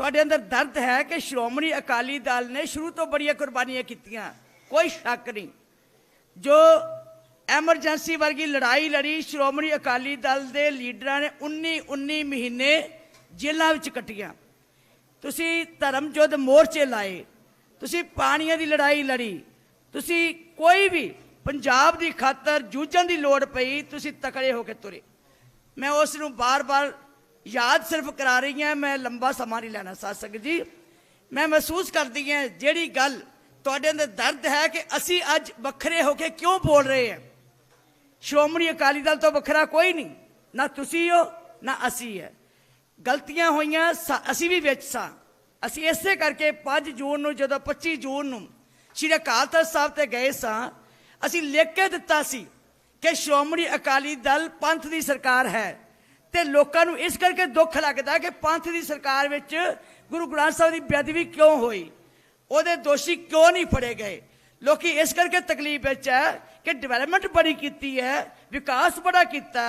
ਤੁਹਾਡੇ ਅੰਦਰ ਦਰਦ ਹੈ ਕਿ ਸ਼੍ਰੋਮਣੀ ਅਕਾਲੀ ਦਲ ਨੇ ਸ਼ੁਰੂ ਤੋਂ ਬੜੀਆਂ ਕੁਰਬਾਨੀਆਂ ਕੀਤੀਆਂ। ਕੋਈ ਸ਼ੱਕ ਨਹੀਂ। ਜੋ ਐਮਰਜੈਂਸੀ ਵਰਗੀ ਲੜਾਈ ਲੜੀ ਸ਼੍ਰੋਮਣੀ ਅਕਾਲੀ ਦਲ ਦੇ ਲੀਡਰਾਂ ਨੇ 19 19 ਮਹੀਨੇ ਜੇਲ੍ਹਾਂ ਵਿੱਚ ਕੱਟੀਆਂ। ਤੁਸੀਂ ਧਰਮ ਯੁੱਧ ਮੋਰਚੇ ਲਾਏ, ਤੁਸੀਂ ਪਾਣੀਆਂ ਦੀ ਲੜਾਈ ਲੜੀ, ਤੁਸੀਂ ਕੋਈ ਵੀ ਪੰਜਾਬ ਦੀ ਖਾਤਰ ਜੂਝਣ ਦੀ ਲੋੜ ਪਈ, ਤੁਸੀਂ ਤਕੜੇ ਹੋ ਕੇ ਤੁਰੇ। ਮੈਂ ਉਸ ਨੂੰ ਬਾਰ-ਬਾਰ ਯਾਦ ਸਿਰਫ ਕਰਾ ਰਹੀ ਹਾਂ, ਮੈਂ ਲੰਬਾ ਸਮਾਂ ਨਹੀਂ ਲੈਣਾ ਸਾਧ ਸੰਗਤ ਜੀ। ਮੈਂ ਮਹਿਸੂਸ ਕਰਦੀ ਹਾਂ, ਜਿਹੜੀ ਗੱਲ ਤੁਹਾਡੇ ਅੰਦਰ ਦਰਦ ਹੈ ਕਿ ਅਸੀਂ ਅੱਜ ਵੱਖਰੇ ਹੋ ਕੇ ਕਿਉਂ ਬੋਲ ਰਹੇ ਹਾਂ? ਸ਼੍ਰੋਮਣੀ ਅਕਾਲੀ ਦਲ ਤੋਂ ਵੱਖਰਾ ਕੋਈ ਨਹੀਂ, ਨਾ ਤੁਸੀਂ ਹੋ, ਨਾ ਅਸੀਂ ਹੈ। ਗਲਤੀਆਂ ਹੋਈਆਂ, ਸਾ- ਅਸੀਂ ਵੀ ਵਿੱਚ ਸਾਂ। ਅਸੀਂ ਇਸੇ ਕਰਕੇ 5 ਜੂਨ ਨੂੰ, ਜਦੋਂ 25 ਜੂਨ ਨੂੰ ਸ਼੍ਰੀ ਅਕਾਲ ਤਖਤ ਸਾਹਿਬ ਤੇ ਗਏ ਸਾਂ, ਅਸੀਂ ਲਿਖ ਕੇ ਦਿੱਤਾ ਸੀ ਕਿ ਸ਼੍ਰੋਮਣੀ ਅਕਾਲੀ ਦਲ ਪੰਥ ਦੀ ਸਰਕਾਰ ਹੈ। ਤੇ ਲੋਕਾਂ ਨੂੰ ਇਸ ਕਰਕੇ ਦੁੱਖ ਲੱਗਦਾ ਕਿ ਪੰਥ ਦੀ ਸਰਕਾਰ ਵਿੱਚ ਗੁਰੂ ਗ੍ਰੰਥ ਸਾਹਿਬ ਦੀ ਬੇਅਦਬੀ ਕਿਉਂ ਹੋਈ? ਉਹਦੇ ਦੋਸ਼ੀ ਕਿਉਂ ਨਹੀਂ ਫੜੇ ਗਏ? ਲੋਕੀ ਇਸ ਕਰਕੇ ਤਕਲੀਫ ਵਿੱਚ ਹੈ ਕਿ ਡਿਵੈਲਪਮੈਂਟ ਬੜੀ ਕੀਤੀ ਹੈ, ਵਿਕਾਸ ਬੜਾ ਕੀਤਾ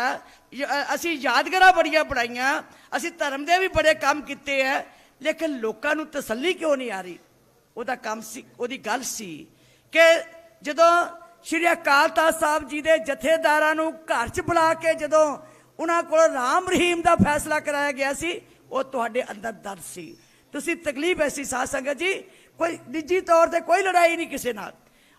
ਅਸੀਂ ਯਾਦਗਾਰਾਂ ਬੜੀਆਂ ਬਣਾਈਆਂ, ਅਸੀਂ ਧਰਮ ਦੇ ਵੀ ਬੜੇ ਕੰਮ ਕੀਤੇ ਹੈ, ਲੇਕਿਨ ਲੋਕਾਂ ਨੂੰ ਤਸੱਲੀ ਕਿਉਂ ਨਹੀਂ ਆ ਰਹੀ? ਉਹਦਾ ਕੰਮ ਸੀ, ਉਹਦੀ ਗੱਲ ਸੀ ਕਿ ਜਦੋਂ ਸ਼੍ਰੀ ਅਕਾਲ ਤਖਤ ਸਾਹਿਬ ਜੀ ਦੇ ਜਥੇਦਾਰਾਂ ਨੂੰ ਘਰ 'ਚ ਬੁਲਾ ਕੇ ਜਦੋਂ ਉਹਨਾਂ ਕੋਲ ਰਾਮ ਰਹੀਮ ਦਾ ਫੈਸਲਾ ਕਰਾਇਆ ਗਿਆ ਸੀ, ਉਹ ਤੁਹਾਡੇ ਅੰਦਰ ਦਰਦ ਸੀ। ਤੁਸੀਂ ਤਕਲੀਫ ਐਸੀ ਸਾਧ ਸੰਗਤ ਜੀ, ਕੋਈ ਨਿੱਜੀ ਤੌਰ ਤੇ ਕੋਈ ਲੜਾਈ ਨਹੀਂ ਕਿਸੇ ਨਾਲ।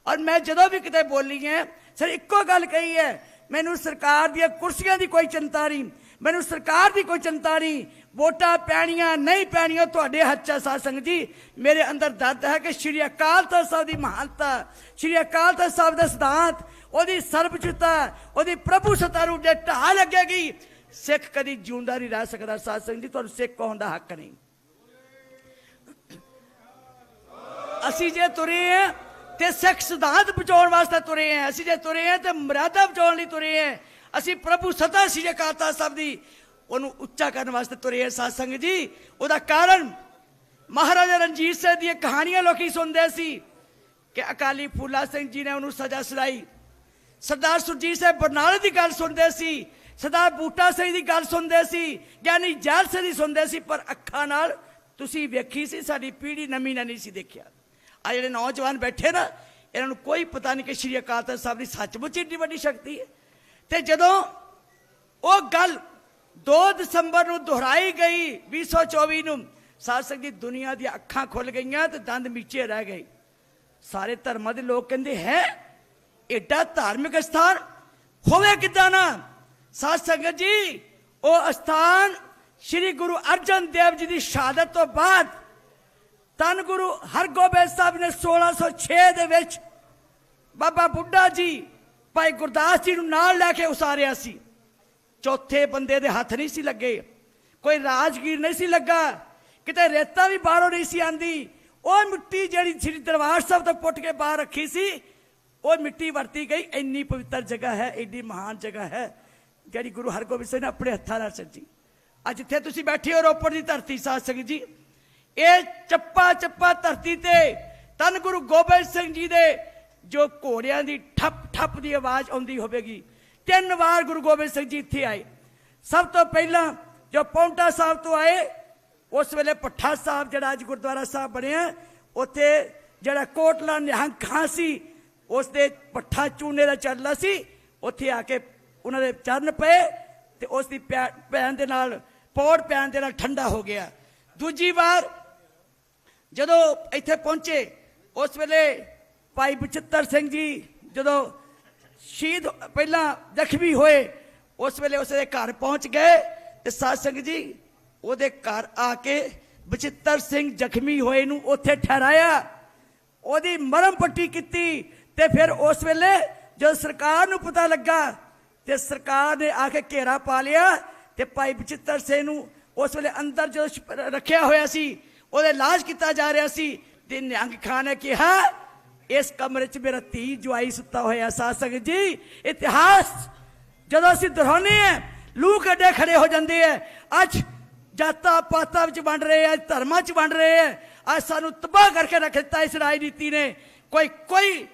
ਔਰ ਮੈਂ ਜਦੋਂ ਵੀ ਕਿਤੇ ਬੋਲੀ ਹੈ ਸਰ ਇੱਕੋ ਗੱਲ ਕਹੀ ਹੈ ਮੈਨੂੰ ਸਰਕਾਰ ਦੀਆਂ ਕੁਰਸੀਆਂ ਦੀ ਕੋਈ ਚਿੰਤਾ ਨਹੀਂ, ਮੈਨੂੰ ਸਰਕਾਰ ਦੀ ਕੋਈ ਚਿੰਤਾ ਨਹੀਂ, ਵੋਟਾਂ ਪੈਣੀਆਂ, ਨਹੀਂ ਪੈਣੀਆਂ, ਤੁਹਾਡੇ ਹੱਥ 'ਚ ਹੈ ਸਾਧ ਸੰਗਤ ਜੀ। ਮੇਰੇ ਅੰਦਰ ਦਰਦ ਹੈ ਕਿ ਸ਼੍ਰੀ ਅਕਾਲ ਤਖਤ ਸਾਹਿਬ ਦੀ ਮਹਾਨਤਾ, ਸ਼੍ਰੀ ਅਕਾਲ ਤਖਤ ਸਾਹਿਬ ਦਾ ਸਿਧਾਂਤ ਉਹਦੀ ਸਰਬਉੱਚਤਾ ਉਹਦੀ ਪ੍ਰਭੂ ਸੱਤਾ ਨੂੰ ਜੇ ਢਾਹ ਲੱਗੇਗੀ ਸਿੱਖ ਕਦੀ ਜਿਉਂਦਾ ਨਹੀਂ ਰਹਿ ਸਕਦਾ ਸਾਧ ਸੰਗਤ ਜੀ, ਤੁਹਾਨੂੰ ਸਿੱਖ ਕਹਾਉਣ ਦਾ ਹੱਕ ਨਹੀਂ। ਅਸੀਂ ਜੇ ਤੁਰੇ ਆ ਤੇ ਸਿੱਖ ਸਿਧਾਂਤ ਬਚਾਉਣ ਵਾਸਤੇ ਤੁਰੇ ਆ, ਅਸੀਂ ਜੇ ਤੁਰੇ ਆ ਤੇ ਮਰਿਆਦਾ ਬਚਾਉਣ ਲਈ ਤੁਰੇ ਆ, ਅਸੀਂ ਪ੍ਰਭੂ ਸਦਾ ਸੀ ਅਕਾਲ ਤਖਤ ਸਾਹਿਬ ਦੀ, ਉਹਨੂੰ ਉੱਚਾ ਕਰਨ ਵਾਸਤੇ ਤੁਰੇ ਆ ਸਾਧ ਸੰਗਤ ਜੀ। ਉਹਦਾ ਕਾਰਨ ਮਹਾਰਾਜਾ ਰਣਜੀਤ ਸਿੰਘ ਦੀਆਂ ਕਹਾਣੀਆਂ ਲੋਕੀ ਸੁਣਦੇ ਸੀ ਕਿ ਅਕਾਲੀ ਫੂਲਾ ਸਿੰਘ ਜੀ ਨੇ ਉਹਨੂੰ ਸਜ਼ਾ ਸੁਣਾਈ। ਸਰਦਾਰ ਸੁਰਜੀਤ ਸਿੰਘ ਬਰਨਾਲੇ ਦੀ ਗੱਲ ਸੁਣਦੇ ਸੀ, ਸਰਦਾਰ ਬੂਟਾ ਸਿੰਘ ਦੀ ਗੱਲ ਸੁਣਦੇ ਸੀ, ਗਿਆਨੀ ਜੈਲ ਸਿੰਘ ਦੀ ਸੁਣਦੇ ਸੀ, ਪਰ ਅੱਖਾਂ ਨਾਲ ਤੁਸੀਂ ਵੇਖੀ ਸੀ, ਸਾਡੀ ਪੀੜ੍ਹੀ ਨਵੀਂ ਨੇ ਨਹੀਂ ਸੀ ਦੇਖਿਆ। ਆ ਜਿਹੜੇ ਨੌਜਵਾਨ ਬੈਠੇ ਨਾ, ਇਹਨਾਂ ਨੂੰ ਕੋਈ ਪਤਾ ਨਹੀਂ ਕਿ ਸ਼੍ਰੀ ਅਕਾਲ ਤਖਤ ਸਾਹਿਬ ਦੀ ਸੱਚਮੁੱਚ ਇੰਨੀ ਵੱਡੀ ਸ਼ਕਤੀ ਹੈ। ਤੇ ਜਦੋਂ ਉਹ ਗੱਲ 2 ਦਸੰਬਰ ਨੂੰ ਦੁਹਰਾਈ ਗਈ 2024 ਨੂੰ, ਸਾਧ ਸੰਗਤ ਦੀ ਦੁਨੀਆ ਦੀਆਂ ਅੱਖਾਂ ਖੁੱਲ ਗਈਆਂ ਤੇ ਦੰਦ ਮੀਚੇ ਰਹਿ ਗਏ। ਸਾਰੇ ਧਰਮਾਂ ਦੇ ਲੋਕ ਕਹਿੰਦੇ, ਹੈ? ਏਡਾ ਧਾਰਮਿਕ ਸਥਾਨ ਹੋਵੇ ਕਿਦਾਂ ਨਾ? ਸਾਧ ਸੰਗਤ ਜੀ, ਉਹ ਸਥਾਨ ਸ੍ਰੀ ਗੁਰੂ ਅਰਜਨ ਦੇਵ ਜੀ ਦੀ ਸ਼ਹਾਦਤ ਤੋਂ ਬਾਅਦ ਤਨ ਗੁਰੂ ਹਰਗੋਬਿੰਦ ਸਾਹਿਬ ਨੇ 1606 ਦੇ ਵਿੱਚ ਬਾਬਾ ਬੁੱਢਾ ਜੀ, ਭਾਈ ਗੁਰਦਾਸ ਜੀ ਨੂੰ ਨਾਲ ਲੈ ਕੇ ਉਸਾਰਿਆ ਸੀ। ਚੌਥੇ ਬੰਦੇ ਦੇ ਹੱਥ ਨਹੀਂ ਸੀ ਲੱਗੇ। ਕੋਈ ਰਾਜਗੀਰ ਨਹੀਂ ਸੀ ਲੱਗਾ। ਕਿਤੇ ਰੇਤਾ ਵੀ ਬਾਹਰੋਂ ਨਹੀਂ ਸੀ ਆਂਦੀ। ਉਹ ਮਿੱਟੀ ਜਿਹੜੀ ਸ੍ਰੀ ਦਰਬਾਰ ਸਾਹਿਬ ਤੋਂ ਪੁੱਟ ਕੇ ਬਾਹਰ ਰੱਖੀ ਸੀ ਉਹ ਮਿੱਟੀ ਵਰਤੀ ਗਈ, ਇੰਨੀ ਪਵਿੱਤਰ ਜਗ੍ਹਾ ਹੈ, ਇੰਨੀ ਮਹਾਨ ਜਗ੍ਹਾ ਹੈ। ਜਿਹੜੀ ਗੁਰੂ ਹਰਗੋਬਿੰਦ ਸਿੰਘ ਨੇ ਆਪਣੇ ਹੱਥਾਂ ਨਾਲ ਸੱਜੀ ਅੱਜ ਜਿੱਥੇ ਤੁਸੀਂ ਬੈਠੇ ਹੋ, ਰੋਪੜ ਦੀ ਧਰਤੀ, ਸਾਧ ਸੰਗਤ ਜੀ। ਇਹ ਚੱਪਾ ਚੱਪਾ ਧਰਤੀ ਤੇ ਤਨ ਗੁਰੂ ਗੋਬਿੰਦ ਸਿੰਘ ਜੀ ਦੇ ਜੋ ਘੋੜਿਆਂ ਦੀ ਠੱਪ ਠੱਪ ਦੀ ਆਵਾਜ਼ ਆਉਂਦੀ ਹੋਵੇਗੀ। ਤਿੰਨ ਵਾਰ ਗੁਰੂ ਗੋਬਿੰਦ ਸਿੰਘ ਜੀ ਇੱਥੇ ਆਏ। ਸਭ ਤੋਂ ਪਹਿਲਾਂ ਜੋ ਪੌਂਟਾ ਸਾਹਿਬ ਤੋਂ ਆਏ, ਉਸ ਵੇਲੇ ਪੱਠਾ ਸਾਹਿਬ, ਜਿਹੜਾ ਅੱਜ ਗੁਰਦੁਆਰਾ ਸਾਹਿਬ ਬਣਿਆ, ਉੱਥੇ ਜਿਹੜਾ ਕੋਟਲਾ ਨਿਹੰਗ ਖਾਂ ਸੀ ਉਸ ਦੇ ਪੱਠਾ ਚੂਨੇ ਦਾ ਚੱਲਦਾ ਸੀ, ਉੱਥੇ ਆ ਕੇ ਉਹਨਾਂ ਦੇ ਚਰਨ ਪਏ ਤੇ ਉਸ ਦੀ ਪੈ- ਪੈਣ ਦੇ ਨਾਲ, ਪੌੜ ਪੈਣ ਦੇ ਨਾਲ ਠੰਡਾ ਹੋ ਗਿਆ। ਦੂਜੀ ਵਾਰ ਜਦੋਂ ਇੱਥੇ ਪਹੁੰਚੇ, ਉਸ ਵੇਲੇ ਭਾਈ ਬਚਿੱਤਰ ਸਿੰਘ ਜੀ ਜਦੋਂ ਸ਼ਹੀਦ ਪਹਿਲਾਂ ਜ਼ਖਮੀ ਹੋਏ, ਉਸ ਵੇਲੇ ਉਸ ਦੇ ਘਰ ਪਹੁੰਚ ਗਏ ਤੇ ਸਾਧ ਸੰਗਤ ਜੀ ਉਹਦੇ ਘਰ ਆ ਕੇ ਬਚਿੱਤਰ ਸਿੰਘ ਜ਼ਖਮੀ ਹੋਏ ਨੂੰ ਉੱਥੇ ਠਹਿਰਾਇਆ। ਉਹਦੀ ਮਰਮ ਪੱਟੀ ਕੀਤੀ ਤੇ ਫਿਰ ਉਸ ਵੇਲੇ ਜਦੋਂ ਸਰਕਾਰ ਨੂੰ ਪਤਾ ਲੱਗਾ ਤੇ ਸਰਕਾਰ ਨੇ ਆ ਕੇ ਘੇਰਾ ਪਾ ਲਿਆ ਤੇ ਭਾਈ ਬਚਿੱਤਰ ਸਿੰਘ ਨੂੰ ਉਸ ਵੇਲੇ ਅੰਦਰ ਜਦੋਂ ਰੱਖਿਆ ਹੋਇਆ ਸੀ, ਉਹਦੇ ਇਲਾਜ ਕੀਤਾ ਜਾ ਰਿਹਾ ਸੀ ਤੇ ਨਿਹੰਗ ਖਾਨ ਨੇ ਕਿਹਾ, ਇਸ ਕਮਰੇ 'ਚ ਮੇਰਾ ਧੀ ਜਵਾਈ ਸੁੱਤਾ ਹੋਇਆ, ਸਾਧ ਜੀ, ਇਤਿਹਾਸ, ਜਦੋਂ ਅਸੀਂ ਦੁਹਰਾਉਂਦੇ ਆ ਲੂ ਕੱਢੇ ਖੜੇ ਹੋ ਜਾਂਦੇ ਆ, ਅੱਜ ਜਾਤਾਂ ਪਾਤਾਂ ਵਿੱਚ ਵੰਡ ਰਹੇ ਆ, ਧਰਮਾਂ 'ਚ ਵੰਡ ਰਹੇ ਆ, ਅੱਜ ਸਾਨੂੰ ਤਬਾਹ ਕਰਕੇ ਰੱਖ ਦਿੱਤਾ ਇਸ ਰਾਜਨੀਤੀ ਨੇ, ਕੋਈ ਕੋਈ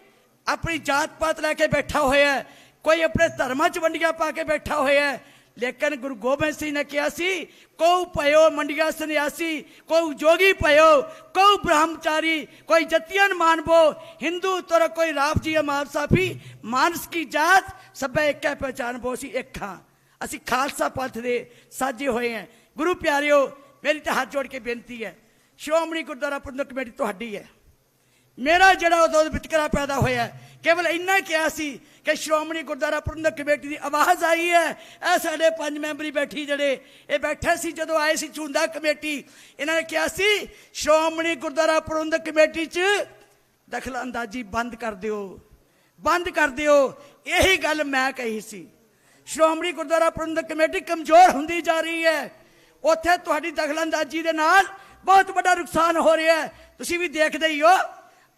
ਆਪਣੀ ਜਾਤ ਪਾਤ ਲੈ ਕੇ ਬੈਠਾ ਹੋਇਆ ਹੈ ਕੋਈ ਆਪਣੇ ਧਰਮਾਂ 'ਚ ਵੰਡੀਆਂ ਪਾ ਕੇ ਬੈਠਾ ਹੋਇਆ ਹੈ ਲੇਕਿਨ ਗੁਰੂ ਗੋਬਿੰਦ ਸਿੰਘ ਨੇ ਕਿਹਾ ਸੀ ਕਉ ਭਇਓ ਮੰਡੀਆ ਸੰਨਿਆਸੀ ਕਉ ਜੋਗੀ ਭਇਓ ਕਉ ਬ੍ਰਹਮਚਾਰੀ ਕੋਈ ਜਤਿयन ਮਾਨਬੋ ਹਿੰਦੂ ਤੁਰ ਕੋਈ ਰਾਪ ਜੀ ਅਮਾਰ ਸਾਫੀ ਮਾਨਸ ਕੀ ਜਾਤ ਸਭੇ ਇੱਕੈ ਪਹਿਚਾਨਬੋ ਸੀ ਇੱਕ ਹਾਂ ਅਸੀਂ ਖਾਲਸਾ ਪੰਥ ਦੇ ਸਾਜੇ ਹੋਏ ਹਾਂ ਗੁਰੂ ਪਿਆਰਿਓ ਮੇਰੀ ਤਾਂ ਹੱਥ ਜੋੜ ਕੇ ਬੇਨਤੀ ਹੈ ਸ਼੍ਰੋਮਣੀ ਗੁਰਦੁਆਰਾ ਪ੍ਰਬੰਧਕ ਕਮੇਟੀ ਤੁਹਾਡੀ ਹੈ ਮੇਰਾ ਜਿਹੜਾ ਉਦੋਂ ਵਿਤਕਰਾ ਪੈਦਾ ਹੋਇਆ ਕੇਵਲ ਇੰਨਾ ਹੀ ਕਿਹਾ ਸੀ ਕਿ ਸ਼੍ਰੋਮਣੀ ਗੁਰਦੁਆਰਾ ਪ੍ਰਬੰਧਕ ਕਮੇਟੀ ਦੀ ਆਵਾਜ਼ ਆਈ ਹੈ। ਇਹ ਸਾਡੇ ਪੰਜ ਮੈਂਬਰੀ ਬੈਠੀ ਜਿਹੜੇ, ਇਹ ਬੈਠੇ ਸੀ ਜਦੋਂ ਆਏ ਸੀ ਚੁੰਦਾ ਕਮੇਟੀ, ਇਹਨਾਂ ਨੇ ਕਿਹਾ ਸੀ, ਸ਼੍ਰੋਮਣੀ ਗੁਰਦੁਆਰਾ ਪ੍ਰਬੰਧਕ ਕਮੇਟੀ 'ਚ ਦਖਲ ਅੰਦਾਜ਼ੀ ਬੰਦ ਕਰ ਦਿਓ, ਬੰਦ ਕਰ ਦਿਓ। ਇਹੀ ਗੱਲ ਮੈਂ ਕਹੀ ਸੀ। ਸ਼੍ਰੋਮਣੀ ਗੁਰਦੁਆਰਾ ਪ੍ਰਬੰਧਕ ਕਮੇਟੀ ਕਮਜ਼ੋਰ ਹੁੰਦੀ ਜਾ ਰਹੀ ਹੈ। ਉੱਥੇ ਤੁਹਾਡੀ ਦਖਲ ਅੰਦਾਜ਼ੀ ਦੇ ਨਾਲ ਬਹੁਤ ਵੱਡਾ ਨੁਕਸਾਨ ਹੋ ਰਿਹਾ ਹੈ। ਤੁਸੀਂ ਵੀ ਦੇਖਦੇ ਹੀ ਹੋ।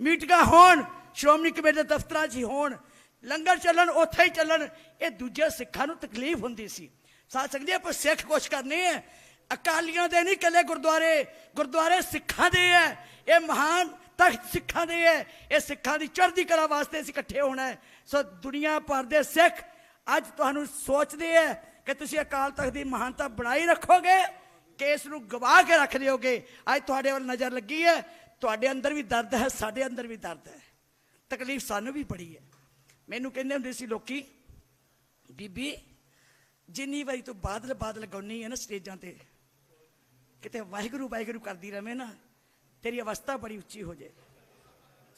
ਮੀਟਿੰਗਾਂ ਹੋਣ, ਸ਼੍ਰੋਮਣੀ ਕਮੇਟੀ ਦੇ ਦਫ਼ਤਰਾਂ 'ਚ ਹੀ ਹੋਣ, ਲੰਗਰ ਚੱਲਣ, ਉੱਥੇ ਹੀ ਚੱਲਣ, ਇਹ ਦੂਜੇ ਸਿੱਖਾਂ ਨੂੰ ਤਕਲੀਫ ਹੁੰਦੀ ਸੀ। ਸਾਧ ਸੰਗਤ ਜੀ, ਆਪਾਂ ਸਿੱਖ ਕੁਛ ਕਰਨੇ ਹੈ। ਅਕਾਲੀਆਂ ਦੇ ਨਹੀਂ ਕੱਲੇ ਗੁਰਦੁਆਰੇ ਗੁਰਦੁਆਰੇ ਸਿੱਖਾਂ ਦੇ ਹੈ। ਇਹ ਮਹਾਨ ਤਖਤ ਸਿੱਖਾਂ ਦੇ ਹੈ। ਇਹ ਸਿੱਖਾਂ ਦੀ ਚੜ੍ਹਦੀ ਕਲਾ ਵਾਸਤੇ ਅਸੀਂ ਇਕੱਠੇ ਹੋਣਾ ਹੈ। ਸੋ ਦੁਨੀਆ ਭਰ ਦੇ ਸਿੱਖ ਅੱਜ ਤੁਹਾਨੂੰ ਸੋਚਦੇ ਹੈ ਕਿ ਤੁਸੀਂ ਅਕਾਲ ਤਖਤ ਦੀ ਮਹਾਨਤਾ ਬਣਾਈ ਰੱਖੋਗੇ, ਕਿ ਇਸ ਨੂੰ ਗਵਾ ਕੇ ਰੱਖ ਦਿਓਗੇ। ਅੱਜ ਤੁਹਾਡੇ ਵੱਲ ਨਜ਼ਰ ਲੱਗੀ ਹੈ। ਤੁਹਾਡੇ ਅੰਦਰ ਵੀ ਦਰਦ ਹੈ, ਸਾਡੇ ਅੰਦਰ ਵੀ ਦਰਦ ਹੈ। ਤਕਲੀਫ ਸਾਨੂੰ ਵੀ ਬੜੀ ਹੈ। ਮੈਨੂੰ ਕਹਿੰਦੇ ਹੁੰਦੇ ਸੀ ਲੋਕੀ, ਬੀਬੀ, ਜਿੰਨੀ ਵਾਰੀ ਤੂੰ ਬਾਦਲ ਬਾਦਲ ਗਾਉਣੀ ਹੈ ਨਾ ਸਟੇਜਾਂ ਤੇ, ਕਿਤੇ ਵਾਹਿਗੁਰੂ ਵਾਹਿਗੁਰੂ ਕਰਦੀ ਰਵੇਂ ਨਾ, ਤੇਰੀ ਅਵਸਥਾ ਬੜੀ ਉੱਚੀ ਹੋ ਜਾਏ।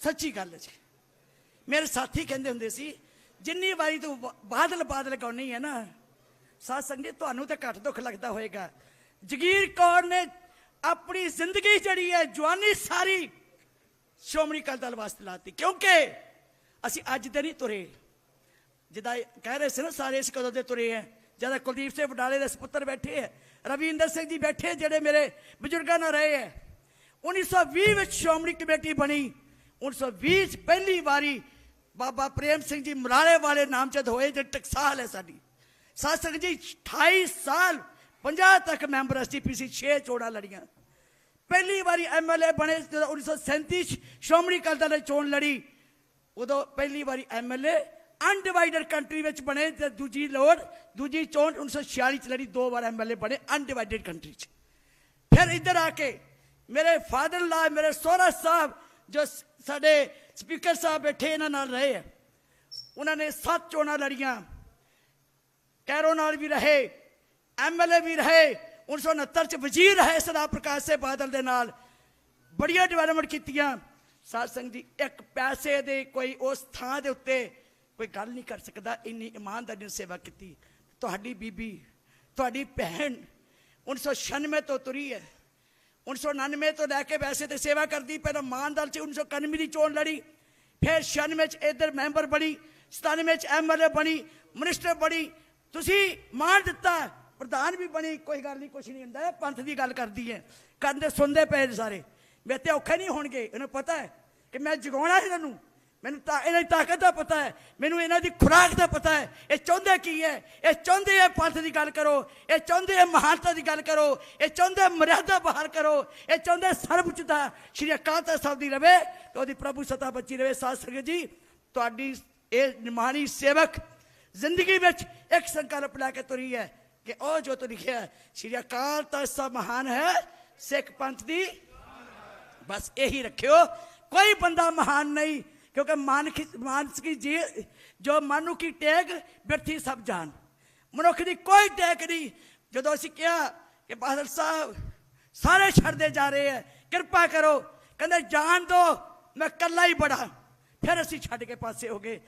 ਸੱਚੀ ਗੱਲ ਜੀ। ਮੇਰੇ ਸਾਥੀ ਕਹਿੰਦੇ ਹੁੰਦੇ ਸੀ, ਜਿੰਨੀ ਵਾਰੀ ਤੂੰ ਬਾਦਲ ਬਾਦਲ ਗਾਉਣੀ ਹੈ ਨਾ, ਸਾਧ ਸੰਗਤ, ਤੁਹਾਨੂੰ ਤਾਂ ਘੱਟ ਦੁੱਖ ਲੱਗਦਾ ਹੋਏਗਾ। ਜਗੀਰ ਕੌਰ ਨੇ ਆਪਣੀ ਜ਼ਿੰਦਗੀ ਜਿਹੜੀ ਹੈ, ਜਵਾਨੀ ਸਾਰੀ ਸ਼੍ਰੋਮਣੀ ਅਕਾਲੀ ਦਲ ਵਾਸਤੇ ਲਾਤੀ। ਕਿਉਂਕਿ ਅਸੀਂ ਅੱਜ ਦੇ ਨਹੀਂ ਤੁਰੇ। ਜਿੱਦਾਂ ਕਹਿ ਰਹੇ ਸੀ ਨਾ, ਸਾਰੇ ਇਸ ਕਦੋਂ ਦੇ ਤੁਰੇ ਹੈ। ਜ਼ਿਆਦਾ ਕੁਲਦੀਪ ਸਿੰਘ ਵਡਾਲੇ ਦੇ ਸੁਪੁੱਤਰ ਬੈਠੇ ਹੈ, ਰਵਿੰਦਰ ਸਿੰਘ ਜੀ ਬੈਠੇ, ਜਿਹੜੇ ਮੇਰੇ ਬਜ਼ੁਰਗਾਂ ਨਾਲ ਰਹੇ ਹੈ। 1920 ਵਿੱਚ ਸ਼੍ਰੋਮਣੀ ਕਮੇਟੀ ਬਣੀ। 1920 ਚ ਪਹਿਲੀ ਵਾਰੀ ਬਾਬਾ ਪ੍ਰੇਮ ਸਿੰਘ ਜੀ ਮਰਾਲੇ ਵਾਲੇ ਨਾਮਜ਼ਦ ਹੋਏ ਜੇ ਟਕਸਾਲ ਹੈ ਸਾਡੀ। ਸਾਧ ਜੀ 28 ਸਾਲ 50 ਤੱਕ ਮੈਂਬਰ ਐਸਟੀਪੀਸੀ 6 ਚੋਣਾਂ ਲੜੀਆਂ। ਪਹਿਲੀ ਵਾਰੀ ਐਮਐਲਏ ਬਣੇ ਜਦੋਂ 1937 ਚ ਸ਼੍ਰੋਮਣੀ ਅਕਾਲੀ ਦਲ ਨੇ ਚੋਣ ਲੜੀ। ਉਦੋਂ ਪਹਿਲੀ ਵਾਰੀ ਐਮਐਲਏ ਅਨਡਿਵਾਈਡਡ ਕੰਟਰੀ ਵਿੱਚ ਬਣੇ ਤੇ ਦੂਜੀ ਲੋੜ, ਦੂਜੀ ਚੋਣ 1946 ਚ ਲੜੀ, ਦੋ ਵਾਰ ਐਮਐਲਏ ਬਣੇ ਅਨਡਿਵਾਈਡਡ ਕੰਟਰੀ ਚ। ਫਿਰ ਇੱਧਰ ਆ ਕੇ ਮੇਰੇ ਫਾਦਰ ਲਾ ਮੇਰੇ ਸੋਹਰਾ ਸਾਹਿਬ, ਜੋ ਸਾਡੇ ਸਪੀਕਰ ਸਾਹਿਬ ਬੈਠੇ ਇਹਨਾਂ ਨਾਲ ਰਹੇ ਆ। ਉਹਨਾਂ ਨੇ ਸੱਤ ਚੋਣਾਂ ਲੜੀਆਂ। ਕੈਰੋ ਨਾਲ ਵੀ ਰਹੇ। ਐਮਐਲਏ ਵੀ ਰਹੇ 1969 ਚ ਵਜ਼ੀਰ ਰਹੇ ਸਰਦਾਰ ਪ੍ਰਕਾਸ਼ ਸਿੰਘ ਬਾਦਲ ਦੇ ਨਾਲ। ਬੜੀਆਂ ਡਿਵੈਲਪਮੈਂਟ ਕੀਤੀਆਂ। ਸਾਧ ਸੰਗਤ ਜੀ, ਇੱਕ ਪੈਸੇ ਦੇ ਕੋਈ ਉਸ ਥਾਂ ਦੇ ਉੱਤੇ ਕੋਈ ਗੱਲ ਨਹੀਂ ਕਰ ਸਕਦਾ, ਇੰਨੀ ਇਮਾਨਦਾਰੀ ਨਾਲ ਸੇਵਾ ਕੀਤੀ। ਤੁਹਾਡੀ ਬੀਬੀ, ਤੁਹਾਡੀ ਭੈਣ 1996 ਤੋਂ ਤੁਰੀ ਹੈ। 1999 ਤੋਂ ਲੈ ਕੇ ਵੈਸੇ ਤੇ ਸੇਵਾ ਕਰਦੀ, ਪਹਿਲਾਂ ਮਾਨਦਾਰ ਚ 1991 ਦੀ ਚੋਣ ਲੜੀ, ਫਿਰ 96 ਚ ਇਧਰ ਮੈਂਬਰ ਬਣੀ 97 ਚ ਐਮਐਲਏ ਬਣੀ, ਮਿਨਿਸਟਰ ਬਣੀ। ਤੁਸੀਂ ਮਾਨ ਦਿੱਤਾ। ਪ੍ਰਧਾਨ ਵੀ ਬਣੀ, ਕੋਈ ਗੱਲ ਨਹੀਂ, ਕੁਛ ਨਹੀਂ ਹੁੰਦਾ। ਪੰਥ ਦੀ ਗੱਲ ਕਰਦੀ ਹੈ। ਕੰਦੇ ਸੁਣਦੇ ਪਏ ਨੇ ਸਾਰੇ। ਮੇਰੇ ਤੇ ਔਖੇ ਨਹੀਂ ਹੋਣਗੇ। ਇਹਨੂੰ ਪਤਾ ਹੈ ਕਿ ਮੈਂ ਜਗਾਉਣਾ ਇਹਨਾਂ। ਨੂੰ ਮੈਨੂੰ ਤਾਂ, ਇਹਨਾਂ ਦੀ ਤਾਕਤ ਦਾ ਪਤਾ ਹੈ। ਮੈਨੂੰ ਇਹਨਾਂ ਦੀ ਖੁਰਾਕ ਦਾ ਪਤਾ ਹੈ। ਇਹ ਚਾਹੁੰਦੇ ਕੀ ਹੈ? ਇਹ ਚਾਹੁੰਦੇ ਹੈ ਪੰਥ ਦੀ ਗੱਲ ਕਰੋ। ਇਹ ਚਾਹੁੰਦੇ ਹੈ ਮਹਾਨਤਾ ਦੀ ਗੱਲ ਕਰੋ। ਇਹ ਚਾਹੁੰਦੇ ਮਰਿਆਦਾ ਬਾਹਰ ਕਰੋ। ਇਹ ਚਾਹੁੰਦੇ ਸਰਬਉੱਚਤਾ ਸ਼੍ਰੀ ਅਕਾਲ ਤਖਤ ਸਾਹਿਬ ਦੀ ਰਵੇ ਤੇ ਉਹਦੀ ਪ੍ਰਭੂ ਸਤਾ ਬੱਚੀ ਰਵੇ। ਸਾਧ ਸੰਗਤ ਜੀ, ਤੁਹਾਡੀ ਇਹ ਨਿਮਾਣੀ ਸੇਵਕ ਜ਼ਿੰਦਗੀ ਵਿੱਚ ਇੱਕ ਸੰਕਲਪ ਲੈ ਕੇ ਤੁਰੀ ਹੈ। ਕਿ ਉਹ ਜੋ ਤੂੰ ਲਿਖਿਆ ਸ਼੍ਰੀ ਅਕਾਲ ਤਖਤ ਸਾਹਿਬ ਮਹਾਨ ਹੈ, ਸਿੱਖ ਪੰਥ ਦੀ। ਬਸ ਇਹੀ ਰੱਖਿਓ। ਕੋਈ ਬੰਦਾ ਮਹਾਨ ਨਹੀਂ, ਕਿਉਂਕਿ ਮਨ ਕੀ ਮਾਨਸ ਕੀ ਜੀ, ਜੋ ਮਨੁ ਕੀ ਟੇਕ ਬਿਰਥੀ ਸਭ ਜਾਣ। ਮਨੁੱਖ ਦੀ ਕੋਈ ਟੇਕ ਨਹੀਂ। ਜਦੋਂ ਅਸੀਂ ਕਿਹਾ ਕਿ ਬਾਦਲ ਸਾਹਿਬ, ਸਾਰੇ ਛੱਡਦੇ ਜਾ ਰਹੇ ਹੈ, ਕਿਰਪਾ ਕਰੋ। ਕਹਿੰਦੇ, ਜਾਣ ਦੋ, ਮੈਂ ਕੱਲਾ ਹੀ ਬੜਾ। ਫਿਰ ਅਸੀਂ ਛੱਡ ਕੇ ਪਾਸੇ ਹੋ ਗਏ।